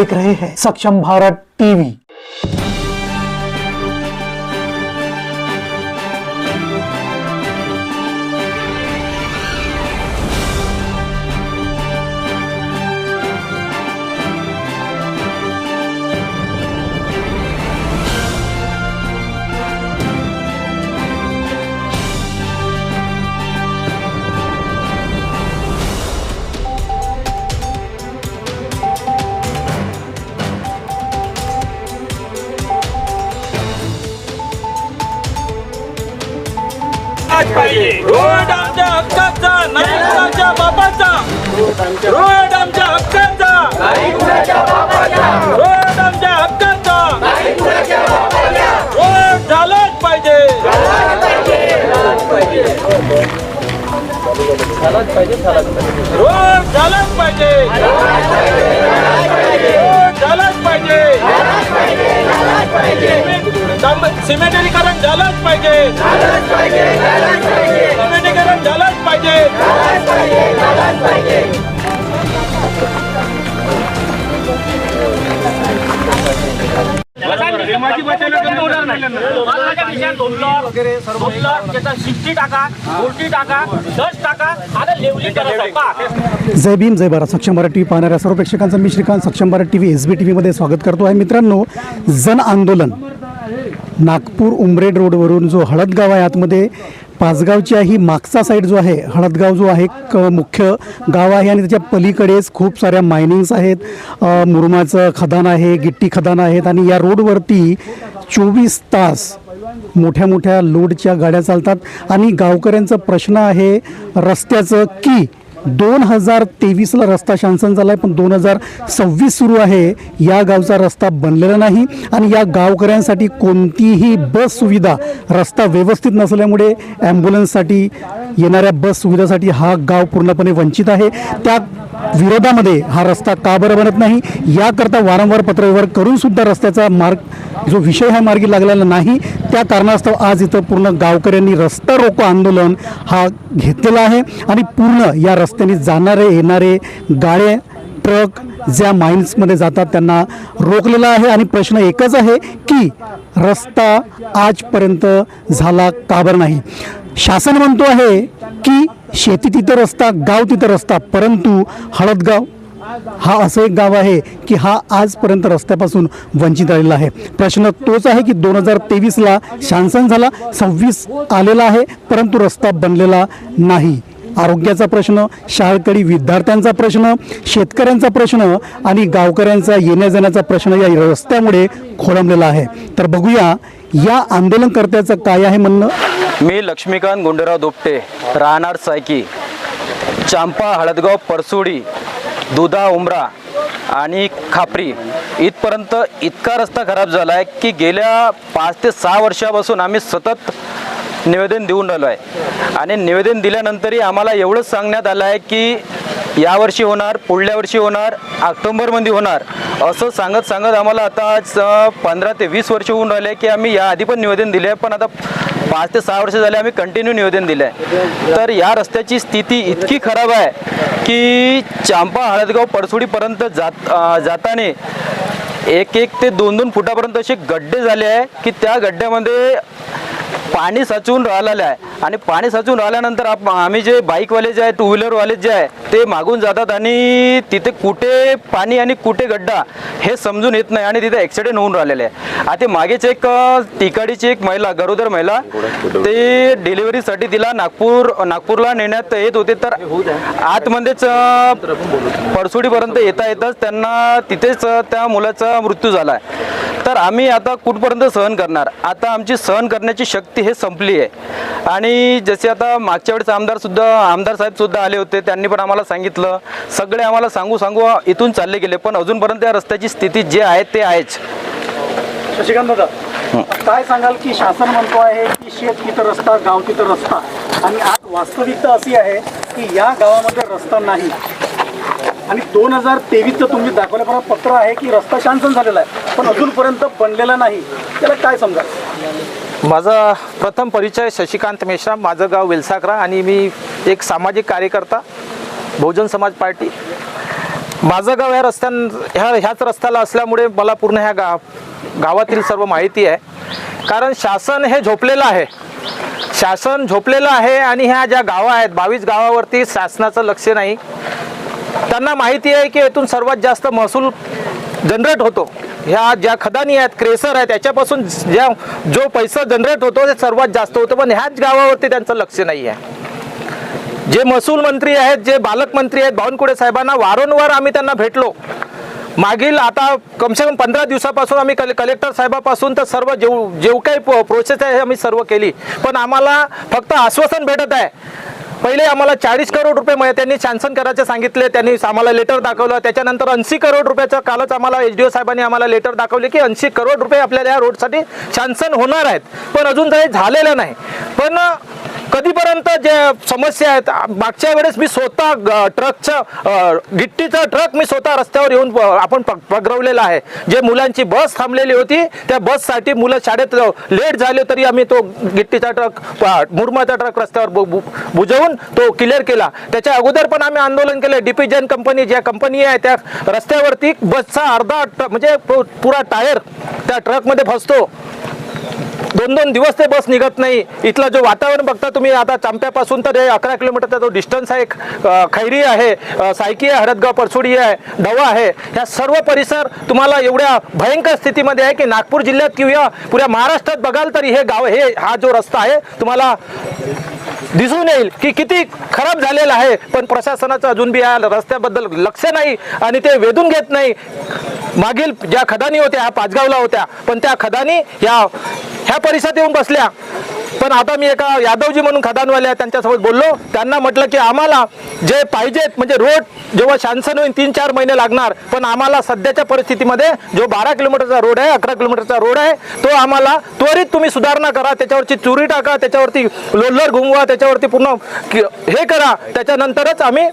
देख रहे हैं। सक्षम भारत टीवी। रोड झालाच पाहिजे. रोड झालाच पाहिजे. सिमेंट- सिमेंटरीकरण झालंच पाहिजे. सिमेंटीकरण झालंच पाहिजे. टाका उलटी टाका दस टाका आता लेवली करा जय भीम जय भारत. सक्षम भारत टी व्ही पाहणाऱ्या सर्व प्रेक्षकांचं मी Shrikant Saksham Bharat T V S B T व्हीमध्ये स्वागत करतो. आहे मित्रांनो जन आंदोलन नागपूर उमरेड रोडवरून जो हळदगाव आहे आतमध्ये पाचगावच्या ही मागचा साईड जो आहे हळदगाव जो आहे एक मुख्य गाव आहे. आणि त्याच्या पलीकडेच खूप साऱ्या मायनिंग्स आहेत. मुरुमाचं खदान आहे गिट्टी खदान आहेत. आणि या रोडवरती चोवीस तास मोठ्या मोठ्या लोडच्या गाड्या चालतात. आणि गावकऱ्यांचा प्रश्न आहे रस्त्याचं की दोन हजार तेवीसला रस्ता शासन झाला आहे पण दोन हजार सव्वीस सुरू आहे. या गावचा रस्ता बनलेला नाही आणि या गावकऱ्यांसाठी कोणतीही बस सुविधा रस्ता व्यवस्थित नसल्यामुळे ॲम्ब्युलन्ससाठी येणाऱ्या बस सुविधासाठी हा गाव पूर्णपणे वंचित आहे. त्या विरोधामध्ये हा रस्ता का बरं बनत नाही? याकरता वारंवार पत्रव्यवहार करून सुद्धा रस्त्याचा मार्ग जो विषय हा मार्गी लागलेला नाही त्या कारणास्तव आज इथं पूर्ण गावकऱ्यांनी रस्ता रोको आंदोलन हा घेतलेला आहे आणि पूर्ण या रस्त्याने जाणारे येणारे गाड्या ट्रक ज्या माइन्समध्ये जातात त्यांना रोखलेला आहे आणि प्रश्न एकच आहे की रस्ता आजपर्यंत झाला का बरं नाही? शासन म्हणतो आहे की शेती तिथं रस्ता गाव तिथं रस्ता परंतु हळदगाव हा असं एक गाव आहे की हा आजपर्यंत रस्त्यापासून वंचित राहिलेला आहे. प्रश्न तोच आहे की दोन हजार तेवीसला शासन झाला सव्वीस आलेला आहे परंतु रस्ता बनलेला नाही. आरोग्याचा प्रश्न शाळकरी विद्यार्थ्यांचा प्रश्न शेतकऱ्यांचा प्रश्न आणि गावकऱ्यांचा येण्या जाण्याचा प्रश्न या रस्त्यामुळे खोळंबलेला आहे. तर बघूया या आंदोलनकर्त्याचं काय आहे म्हणणं? मी लक्ष्मीकांत गुंडराव दोपटे राहणार सायकी चांपा हळदगाव परसोडी दुधा उमरा आणि खापरी. इथपर्यंत इतका रस्ता खराब झाला आहे की गेल्या पाच ते सहा वर्षापासून आम्ही सतत निवेदन देऊन राहिलो आहे. आणि निवेदन दिल्यानंतरही आम्हाला एवढंच सांगण्यात आलं आहे की यावर्षी होणार पुढल्या वर्षी होणार ऑक्टोंबरमध्ये होणार असं सांगत सांगत आम्हाला आता आज पंधरा ते वीस वर्ष होऊन राहिले की आम्ही या आधी पण निवेदन दिले आहे पण आता पाच ते सहा वर्ष झाले आम्ही कंटिन्यू निवेदन दिलं आहे. तर या रस्त्याची स्थिती इतकी खराब आहे की चांपा हळदगाव पडसुडीपर्यंत जात जाताना एक एक ते दोन दोन फुटापर्यंत असे गड्डे झाले आहे की त्या गड्ड्यामध्ये पाणी साचून राहिलेलं आहे. आणि पाणी साचून राहिल्यानंतर आप आम्ही जे बाईकवाले जे आहे टू व्हीलरवाले जे आहे ते मागून जातात आणि तिथे कुठे पाणी आणि कुठे गड्डा हे समजून येत नाही आणि तिथे ॲक्सिडेंट होऊन राहिलेले आहे. आता मागेच एक तिकाडीची एक महिला गरोदर महिला ते डिलिव्हरीसाठी तिला नागपूर नागपूरला नेण्यात येत होते. तर आतमध्येच अ, परसोडीपर्यंत येता येताच त्यांना तिथेच त्या मुलाचा मृत्यू झाला आहे. तर आम्ही आता कुठपर्यंत सहन करणार? आता आमची सहन करण्याची शक्ती हे संपली आहे. आणि जसे आता मागच्या वेळेस आमदार सुद्धा आमदार साहेब सुद्धा आले होते त्यांनी पण आम्हाला सांगितलं. सगळे आम्हाला सांगू सांगू इथून चालले गेले पण अजूनपर्यंत या रस्त्याची स्थिती जे आहे ते आहेच. शशिकांत दादा काय सांगाल की शासन म्हणतो आहे की शेत तिथं रस्ता गाव तिथं रस्ता? आणि आज वास्तविकता अशी आहे की या गावामध्ये रस्ता नाही. आणि दोन हजार तेवीसचं तुम्ही दाखवल्याप्रमाणे पत्र आहे की रस्ता शांसन झालेला आहे पण अजूनपर्यंत बनलेला नाही. त्याला काय समजा माझा प्रथम परिचय शशिकांत मेश्राम माझं गाव वेलसाकरा आणि मी एक सामाजिक कार्यकर्ता बहुजन समाज पार्टी. माझं गाव ह्या रस्त्यां ह्या ह्याच रस्त्याला असल्यामुळे मला पूर्ण ह्या गा गावातील सर्व माहिती आहे. कारण शासन हे झोपलेलं आहे. शासन झोपलेलं आहे आणि ह्या ज्या गावं आहेत बावीस गावावरती शासनाचं लक्ष नाही. त्यांना माहिती आहे की येथून सर्वात जास्त महसूल जनरेट होतो. ह्या ज्या खदानी आहेत क्रेसर आहेत त्याच्यापासून ज्या जो पैसा जनरेट होतो ते सर्वात जास्त होतो. पण ह्याच गावावरती त्यांचं लक्ष नाही आहे. जे महसूल मंत्री आहेत जे पालकमंत्री आहेत बावनकुळे साहेबांना वारंवार आम्ही त्यांना भेटलो. मागील आता कमसे कम पंधरा दिवसापासून आम्ही कले कलेक्टर साहेबापासून तर सर्व जेव जेव काही प्रोसेस आहे आम्ही सर्व केली. पण आम्हाला फक्त आश्वासन भेटत आहे. पहिले आम्हाला चाळीस करोड रुपये त्यांनी सँक्शन करायचे सांगितले त्यांनी आम्हाला लेटर दाखवलं. त्याच्यानंतर ऐंशी करोड रुपयाचं कालच आम्हाला एच डी ओ साहेबांनी आम्हाला लेटर दाखवले की ऐंशी करोड रुपये आपल्याला या रोडसाठी सँक्शन होणार आहेत. पण अजून काही झालेलं नाही. पण कधीपर्यंत जे समस्या आहेत मागच्या वेळेस मी स्वतः ट्रकचं गिट्टीचा ट्रक मी स्वतः रस्त्यावर येऊन आपण पगरवलेला आहे. जे मुलांची बस थांबलेली होती त्या बससाठी मुलं शाळेत लेट झाले तरी आम्ही तो गिट्टीचा ट्रक मुरमाचा ट्रक रस्त्यावर बु- बु- बुजवून तो क्लिअर केला. त्याच्या अगोदर पण आम्ही आंदोलन केलं. डिपिजन कंपनी ज्या कंपनी आहे त्या रस्त्यावरती बसचा अर्धा म्हणजे पु- पुरा टायर त्या ट्रकमध्ये फसतो. दोन दोन दिवस ते बस निघत नाही. इथलं जो वातावरण बघता तुम्ही आता चांप्यापासून तर हे अकरा किलोमीटरचा जो डिस्टन्स आहे खैरी आहे सायकी आहे हरदगाव परसुडी आहे धवा आहे ह्या सर्व परिसर तुम्हाला एवढ्या भयंकर स्थितीमध्ये आहे की नागपूर जिल्ह्यात किंवा पुऱ्या महाराष्ट्रात बघाल तरी हे गाव हे हा जो रस्ता आहे तुम्हाला दिसून येईल की किती खराब झालेला आहे पण प्रशासनाचं अजून बी या रस्त्याबद्दल लक्ष नाही आणि ते वेधून घेत नाही. मागील ज्या खदानी होत्या ह्या पाचगावला होत्या पण त्या खदानी या ह्या परिसरात येऊन बसल्या. पण आता मी एका यादवजी म्हणून खदानवाले आहेत त्यांच्यासोबत बोललो. त्यांना म्हटलं की आम्हाला जे पाहिजेत म्हणजे रोड जेव्हा शांसन होईल तीन चार महिने लागणार पण आम्हाला सध्याच्या परिस्थितीमध्ये जो बारा किलोमीटरचा रोड आहे अकरा किलोमीटरचा रोड आहे तो आम्हाला त्वरित तुम्ही सुधारणा करा त्याच्यावरची चुरी टाका त्याच्यावरती लोल्लर घुमवा त्याच्यावरती पूर्ण हे करा त्याच्यानंतरच आम्ही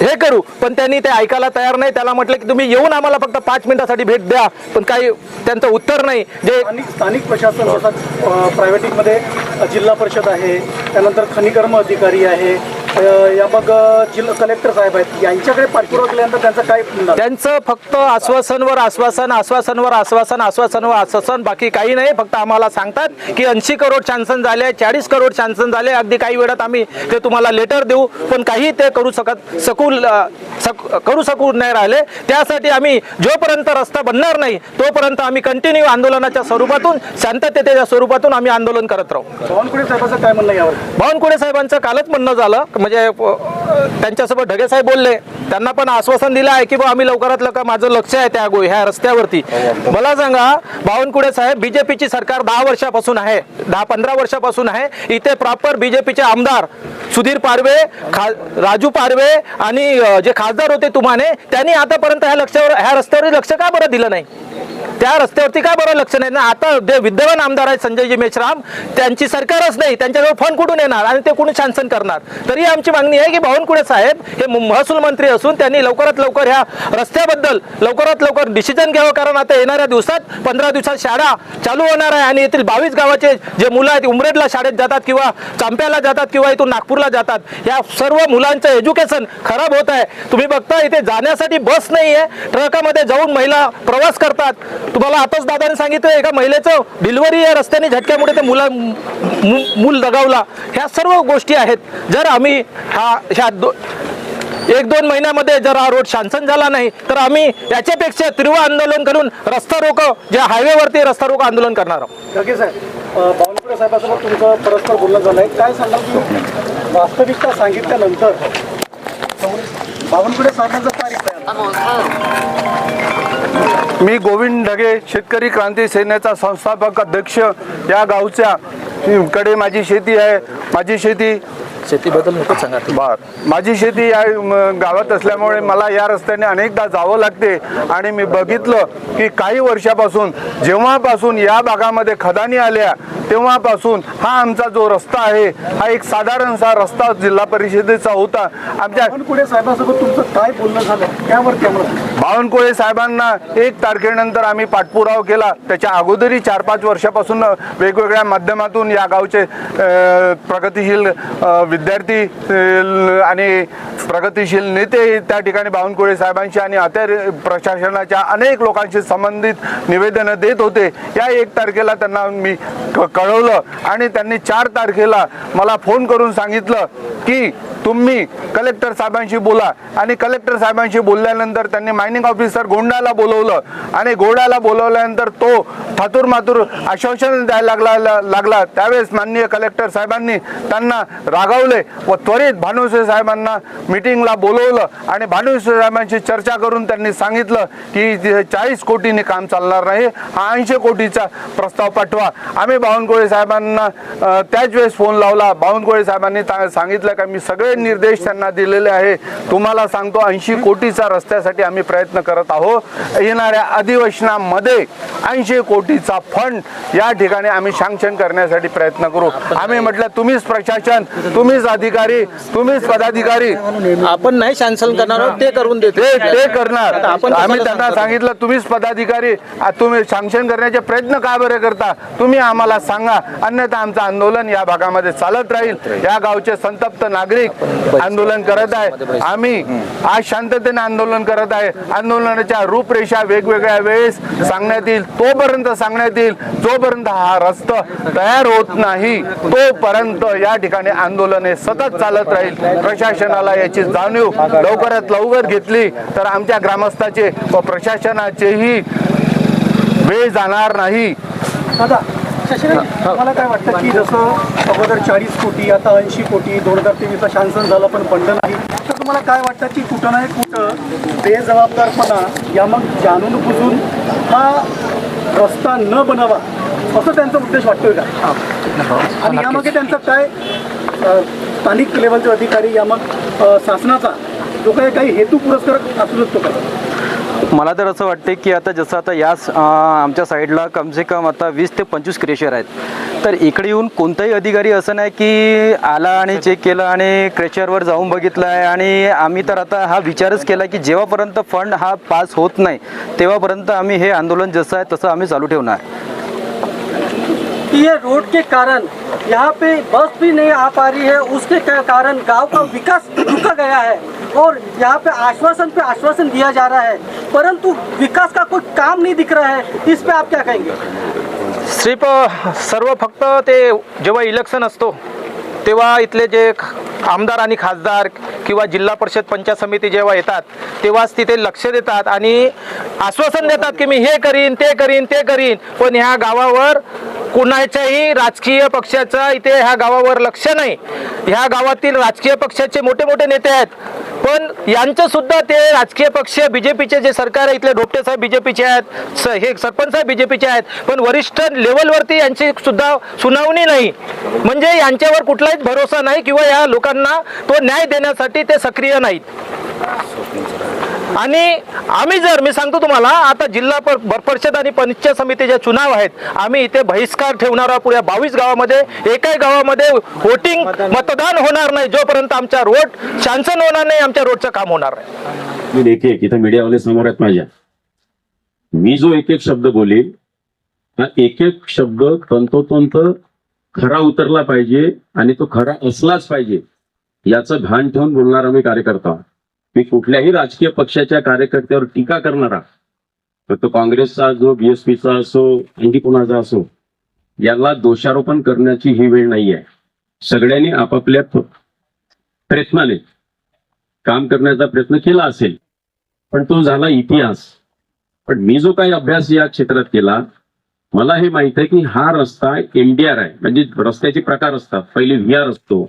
हे करू. पण त्यांनी ते ऐकायला तयार नाही त्याला म्हटलं की तुम्ही येऊन आम्हाला फक्त पाच मिनिटासाठी भेट द्या पण काही त्यांचं उत्तर नाही. जे स्थानिक प्रशासन प्रायव्हेट नाशिकमध्ये जिल्हा परिषद आहे त्यानंतर खनिकर्म अधिकारी आहे या मग जिल्हा कलेक्टर साहेब आहेत. यांच्याकडे पाठपुरावा केल्यानंतर त्यांचं काय? त्यांचं फक्त आश्वासनवर आश्वासन आश्वासनवर आश्वासन आश्वासनवर आश्वासन बाकी काही नाही. फक्त आम्हाला सांगतात की ऐंशी करोड सँक्शन झाले चाळीस करोड सँक्शन झाले. अगदी काही वेळात आम्ही ते तुम्हाला लेटर देऊ पण काही ते करू शकत सकू सक करू शकू नाही राहिले. त्यासाठी आम्ही जोपर्यंत रस्ता बनणार नाही तोपर्यंत आम्ही कंटिन्यू आंदोलनाच्या स्वरूपातून शांततेच्या स्वरूपातून आम्ही आंदोलन करत राहू. बावनकुळे साहेबांचं काय म्हणणं यावर? बावनकुळे साहेबांचं कालच म्हणणं झालं म्हणजे त्यांच्यासोबत ढगे साहेब बोलले. त्यांना पण आश्वासन दिलं आहे की बा आम्ही लवकरात लवकर माझं लक्ष आहे त्या गो ह्या रस्त्यावरती. मला सांगा बावनकुळे साहेब बीजेपीची सरकार दहा वर्षापासून आहे दहा पंधरा वर्षापासून आहे. इथे प्रॉपर बीजेपीचे आमदार सुधीर पारवे खा राजू पारवे आणि जे खासदार होते तुम्हाने त्यांनी आतापर्यंत ह्या लक्षावर ह्या रस्त्यावर लक्ष का बरं दिलं नाही? त्या रस्त्यावरती काय बरं लक्ष नाही? ना आता जे विद्यमान आमदार आहेत संजयजी मेश्राम त्यांची सरकारच नाही. त्यांच्याजवळ फंड कुठून येणार? आणि ते कुणी शासन करणार? तरी आमची मागणी आहे की बावनकुळे साहेब हे महसूल मंत्री असून त्यांनी लवकरात लवकर ह्या रस्त्याबद्दल लवकरात लवकर डिसिजन घ्यावं. कारण आता येणाऱ्या दिवसात पंधरा दिवसात शाळा चालू होणार आहे. आणि येथील बावीस गावाचे जे मुलं आहेत उमरेडला शाळेत जातात किंवा चांप्याला जातात किंवा इथून नागपूरला जातात या सर्व मुलांचं एज्युकेशन खराब होत आहे. तुम्ही बघता इथे जाण्यासाठी बस नाही आहे ट्रकामध्ये जाऊन महिला प्रवास करतात. तुम्हाला आताच दादाने सांगितलं एका महिलेचं डिलिव्हरी या रस्त्याने झटक्यामुळे ते मुला मूल दगावला. ह्या सर्व गोष्टी आहेत. जर आम्ही हा ह्या दो एक दोन महिन्यामध्ये जर हा रोड शांसन झाला नाही तर आम्ही याच्यापेक्षा तीव्र आंदोलन करून रस्ता रोको ज्या हायवेवरती रस्ता रोको आंदोलन करणार आहोत. बावनकुळे साहेबांसोबत तुमचं परस्पर बोलणं झालं आहे काय सांगाल की वास्तविकता सांगितल्यानंतर बावनकुळे साहेबांचं काय? मी गोविंद ढगे शेतकरी क्रांती सेनेचा संस्थापक अध्यक्ष या गावच्या कडे माझी शेती आहे. माझी शेती शेतीबद्दल नको सांगा बर. माझी शेती या गावात असल्यामुळे मला या रस्त्याने अनेकदा जावं लागते. आणि मी बघितलं की काही वर्षापासून जेव्हापासून या भागामध्ये खदानी आल्या तेव्हापासून हा आमचा जो रस्ता आहे हा एक साधारणसा रस्ता जिल्हा परिषदेचा होता. आमच्या बावनकुळे साहेबांसोबत तुमचं काय बोलणं झालं? सांगा. बावनकुळे साहेबांना एक तारखेनंतर आम्ही पाठपुरावा केला. त्याच्या अगोदरही चार पाच वर्षापासून वेगवेगळ्या माध्यमातून या गावचे प्रगतिशील विद्यार्थी आणि प्रगतिशील नेते त्या ठिकाणी बावनकुळे साहेबांशी आणि अत्यार प्रशासनाच्या अनेक लोकांशी संबंधित निवेदनं देत होते. या एक तारखेला त्यांना मी कळवलं आणि त्यांनी चार तारखेला मला फोन करून सांगितलं की तुम्ही कलेक्टर साहेबांशी बोला. आणि कलेक्टर साहेबांशी बोलल्यानंतर त्यांनी मायनिंग ऑफिसर गोंडाला बोलवलं. आणि गोंडाला बोलवल्यानंतर तो थातूर मातूर आश्वासन द्यायला लागला लागला. त्यावेळेस माननीय कलेक्टर साहेबांनी त्यांना रागावले व त्वरित भानुसे साहेबांना मिटिंगला बोलवलं आणि भानुसे साहेबांशी चर्चा करून त्यांनी सांगितलं की चाळीस कोटीने काम चालणार नाही हा ऐंशी कोटीचा प्रस्ताव पाठवा. आम्ही बावनकुळे साहेबांना त्याच वेळेस फोन लावला. बावनकुळे साहेबांनी सांगितलं का मी सगळे निर्देश त्यांना दिलेले आहे. तुम्हाला सांगतो ऐंशी कोटीचा रस्त्यासाठी आम्ही प्रयत्न करत आहोत. येणाऱ्या अधिवेशनामध्ये ऐंशी कोटीचा फंड या ठिकाणी आम्ही सँक्शन करण्यासाठी प्रयत्न करू. आम्ही म्हटलं तुम्हीच प्रशासन तुम्ही तुम्हीच अधिकारी तुम्हीच पदाधिकारी. आपण नाही सँक्शन करणार आहोत ते करून देतो. ते ते करणार. आपण आम्ही त्यांना सांगतो? सांगितलं तुम्हीच पदाधिकारी आ, तुम्ही सँक्शन करण्याचे प्रयत्न का बरे करता? तुम्ही आम्हाला सांगा. अन्यथा आमचं आंदोलन या भागामध्ये चालत राहील. या गावचे संतप्त नागरिक आंदोलन करत आहे. आम्ही आज शांततेने आंदोलन करत आहे. आंदोलनाच्या रूपरेषा वेगवेगळ्या वेळेस सांगण्यात येईल. तोपर्यंत सांगण्यात येईल जोपर्यंत हा रस्ता तयार होत नाही तोपर्यंत या ठिकाणी आंदोलन हे सतत चालत राहील. प्रशासनाला याची जाणीव लवकरात लवकर घेतली तर आमच्या ग्रामस्थाचे व प्रशासनाचेही वेळ जाणार नाही. मला काय वाटतं की जसं अगोदर चाळीस कोटी आता ऐंशी कोटी दोन हजार तेवीसला शासन झालं पण फंड नाही तर तुम्हाला काय वाटतं की कुठं नाही कुठं बेजबाबदारपणा या मग जाणून बुजून हा रस्ता न बनावा असं त्यांचा उद्देश वाटतोय का? आणि यामागे त्यांचं काय स्थानिक लेवलचे अधिकारी या मग शासनाचा जो काही काही हेतू पुरस्कार असू शकतो का? मला तर असं वाटते की आता जसं आता याच आमच्या साईडला कमसे कम आता वीस ते पंचवीस क्रेशर आहेत. तर इकडे येऊन कोणताही अधिकारी असं नाही की आला आणि चेक केलं आणि क्रेशरवर जाऊन बघितलं आहे आणि आम्ही तर आता हा विचारच केला की जेव्हापर्यंत फंड हा पास होत नाही तेव्हापर्यंत आम्ही हे आंदोलन जसं आहे तसं आम्ही चालू ठेवणार. कि ये रोड के कारण यहाँ पे बस भी नहीं आ पा रही है। उसके कारण गांव का विकास रुका गया है और यहाँ पे आश्वासन पे आश्वासन दिया जा रहा है। परंतु विकास का कोई काम नहीं दिख रहा है। इस पे आप क्या कहेंगे? सिर्फ सर्व फक्त ते जेव्हा इलेक्शन असतो तेव्हा इथले जे आमदार आणि खासदार किंवा जिल्हा परिषद पंचायत समिती जेव्हा येतात तेव्हाच तिथे लक्ष देतात आणि आश्वासन देतात की मी हे करीन ते करीन ते करीन. पण ह्या गावावर कुणाच्याही राजकीय पक्षाचा इथे ह्या गावावर लक्ष नाही. ह्या गावातील राजकीय पक्षाचे मोठे मोठे नेते आहेत. पण यांचं सुद्धा ते राजकीय पक्ष बीजेपीचे जे सरकार आहे इथले ढोपटे साहेब बीजेपीचे आहेत स- हे सरपंच साहेब बीजेपीचे आहेत पण वरिष्ठ लेवलवरती यांची सुद्धा सुनावणी नाही. म्हणजे यांच्यावर कुठलाच भरोसा नाही किंवा या लोकांना तो न्याय देण्यासाठी ते सक्रिय नाहीत. आणि आम्ही जर मी सांगतो तुम्हाला आता जिल्हा पर परिषद आणि पंचायत समितीचे चुनाव आहेत आम्ही इथे बहिष्कार ठेवणार आहोत. पुऱ्या बावीस गावामध्ये एकाही गावामध्ये वोटिंग मतदान. होणार नाही. जोपर्यंत आमच्या रोड शांसन होणार नाही आमच्या रोडचं काम होणार नाही. मी देखील इथं मीडियावाले समोर आहेत माझ्या. मी जो एक एक शब्द बोलील हा एक एक शब्द तंतोतंत खरा उतरला पाहिजे आणि तो खरा असलाच पाहिजे याचं भान ठेवून बोलणारा मी कार्यकर्ता. मी कुठल्याही राजकीय पक्षाच्या कार्यकर्त्यावर टीका करणारा तर तो काँग्रेसचा जो बीएसपीचा असो आणखी कोणाचा असो याला दोषारोपण करण्याची ही वेळ नाही आहे सगळ्यांनी आपापल्या प्रयत्नाने काम करण्याचा प्रयत्न केला असेल पण तो झाला इतिहास. पण मी जो काही अभ्यास या क्षेत्रात केला मला हे माहीत आहे की हा रस्ता एमडीआर आहे. म्हणजे रस्त्याचे प्रकार असतात. पहिले व्ही आर असतो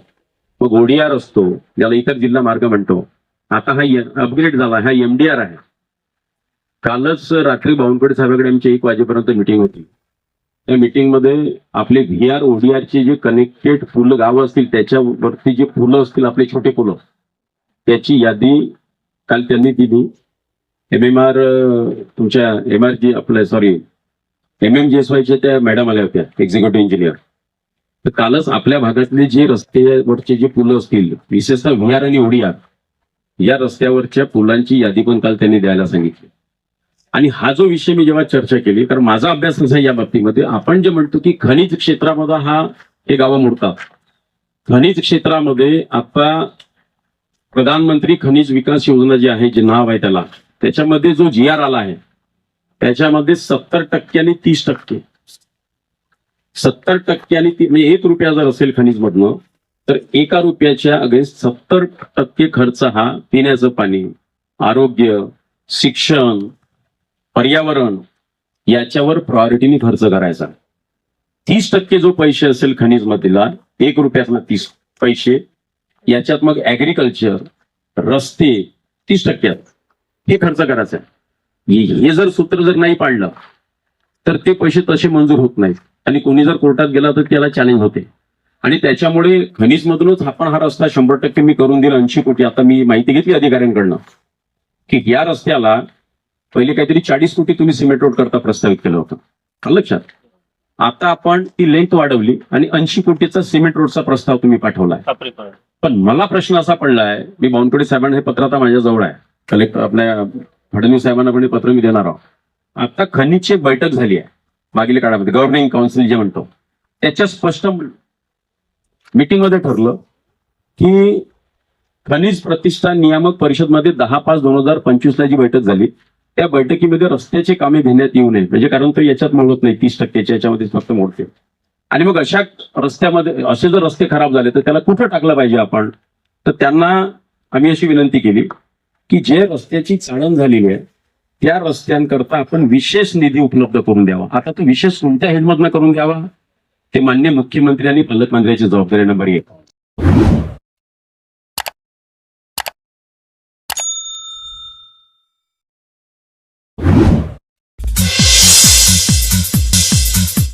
मग ओडीआर असतो ज्याला इतर जिल्हा मार्ग म्हणतो. आता हा अपग्रेड झाला हा एमडीआर आहे. कालच रात्री बावनकुळे साहेबाकडे आमची एक वाजेपर्यंत मिटिंग होती. त्या मिटिंगमध्ये आपले व्ही आर ओडीआरचे जे कनेक्टेड फुलं गावं असतील त्याच्यावरती जे फुलं असतील आपले छोटे फुलं त्याची यादी काल त्यांनी दिली. एम एम आर तुमच्या एम आर जी आपल्या sorry M M G S वायच्या त्या मॅडम आल्या होत्या एक्झिक्युटिव्ह इंजिनियर तर कालच आपल्या भागातले जे रस्त्यावरचे जे पुलं असतील विशेषतः व्ही आर आणि ओडीआर या रस्त्यावरच्या पुलांची यादी पण काल त्यांनी द्यायला सांगितली. आणि हा जो विषय मी जेव्हा चर्चा केली तर माझा अभ्यास असा या बाबतीमध्ये. आपण जे म्हणतो की खनिज क्षेत्रामध्ये हा हे गावं मोडतात. खनिज क्षेत्रामध्ये आता प्रधानमंत्री खनिज विकास योजना जी आहे जे नाव आहे त्याला त्याच्यामध्ये जो जी आर आला आहे त्याच्यामध्ये सत्तर टक्के आणि तीस टक्के. सत्तर टक्के आणि म्हणजे एक रुपया जर असेल खनिज मधनं तर एका रुपयाच्या अगेन्स्ट सत्तर टक्के खर्च हा पिण्याचं पाणी आरोग्य शिक्षण पर्यावरण याच्यावर प्रायोरिटीने खर्च करायचा. तीस टक्के जो पैसे असेल खनिज मधला एक रुपयातला तीस पैसे याच्यात मग ऍग्रिकल्चर रस्ते तीस टक्क्यात हे खर्च करायचं हे हे जर सूत्र जर नाही पाडलं तर ते पैसे तसे मंजूर होत नाहीत. आणि कोणी जर कोर्टात गेला तर त्याला चॅलेंज होते. आणि त्याच्यामुळे खनिज मधूनच आपण हा रस्ता शंभर टक्के मी करून दिला ऐंशी कोटी आता मी माहिती घेतली अधिकाऱ्यांकडनं. की या रस्त्याला पहिले काहीतरी चाळीस कोटी तुम्ही सिमेंट रोड करता प्रस्तावित केलं होतं. लक्षात? आता आपण ती लेंथ वाढवली आणि ऐंशी कोटीचा सिमेंट रोडचा प्रस्ताव तुम्ही पाठवलाय. पण मला प्रश्न असा पडलाय मी बावनकुळे साहेबांना हे पत्र आता माझ्याजवळ आहे. कलेक्टर आपल्या फडणवीस साहेबांना पण हे पत्र मी देणार आहोत. आता खनिजची बैठक झाली आहे मागील काळामध्ये गव्हर्निंग काउन्सिल जे म्हणतो. त्याच्या स्पष्ट मीटिंगमध्ये ठरलं की खनिज प्रतिष्ठान नियामक परिषदमध्ये दहा पाच दोन हजार पंचवीसला जी बैठक झाली त्या बैठकीमध्ये रस्त्याचे कामे घेण्यात येऊ नये. म्हणजे कारण तो याच्यात मोडत नाही तीस टक्क्याच्या याच्यामध्ये फक्त मोडते आणि मग अशा रस्त्यामध्ये असे जर रस्ते खराब झाले तर त्याला कुठं टाकलं पाहिजे आपण? तर त्यांना आम्ही अशी विनंती केली की जे रस्त्याची चाळण झालेली आहे त्या रस्त्यांकरता आपण विशेष निधी उपलब्ध करून द्यावा. आता तो विशेष कोणत्या हेडमधनं करून द्यावा ते मान्य मुख्यमंत्री आणि पालकमंत्र्याची जबाबदारी नंबर एक